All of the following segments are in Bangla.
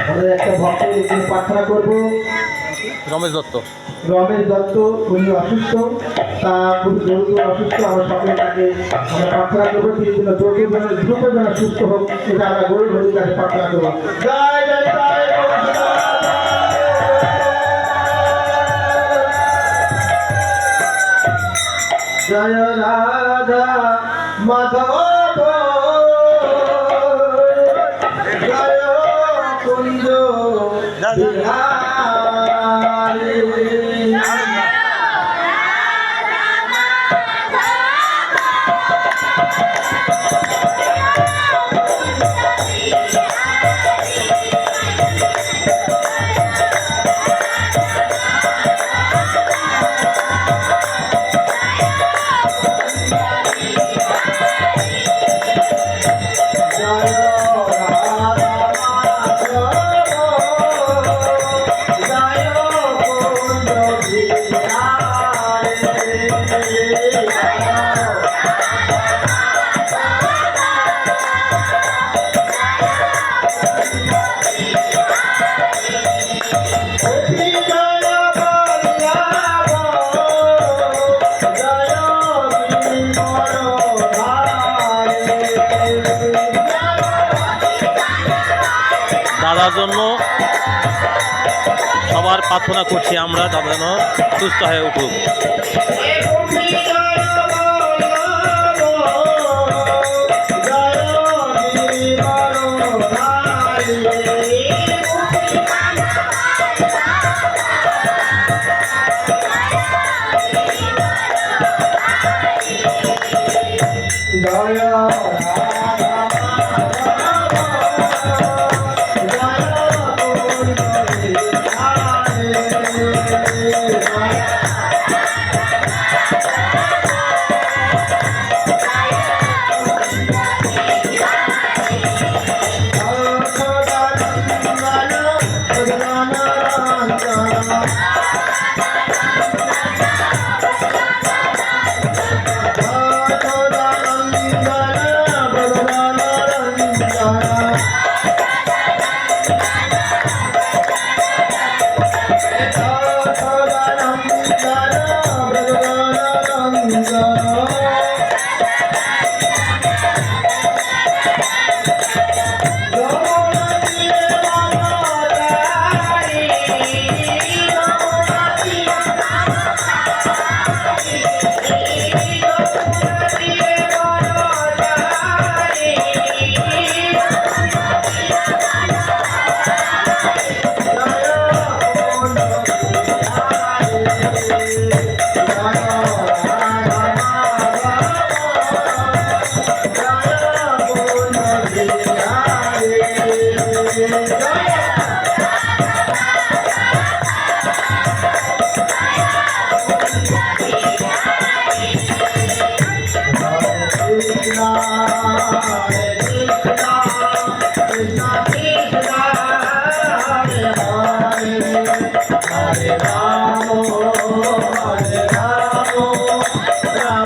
আমাদের একটা ভক্তের এখানে প্রার্থনা করব রমেশ দত্ত রমেশ দত্ত উনি অসুস্থ তা খুব জরুরি অসুস্থ আমরা সকলে তাকে আমরা প্রার্থনা করব তিনি যেন দ্রুত যেন দ্রুত যেন সুস্থ হোক এটা আমরা গরিব হরির কাছে প্রার্থনা করব জয় জয় জয় জয় জয় দাদার জন্য সবার প্রার্থনা করছি আমরা দাদা যেন সুস্থ হয়ে উঠুক। Thank you.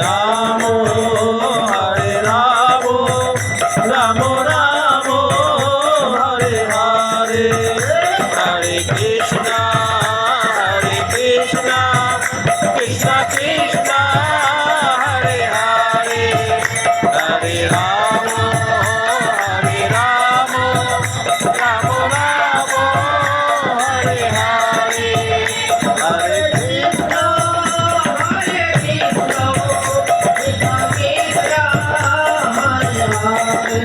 Ramo.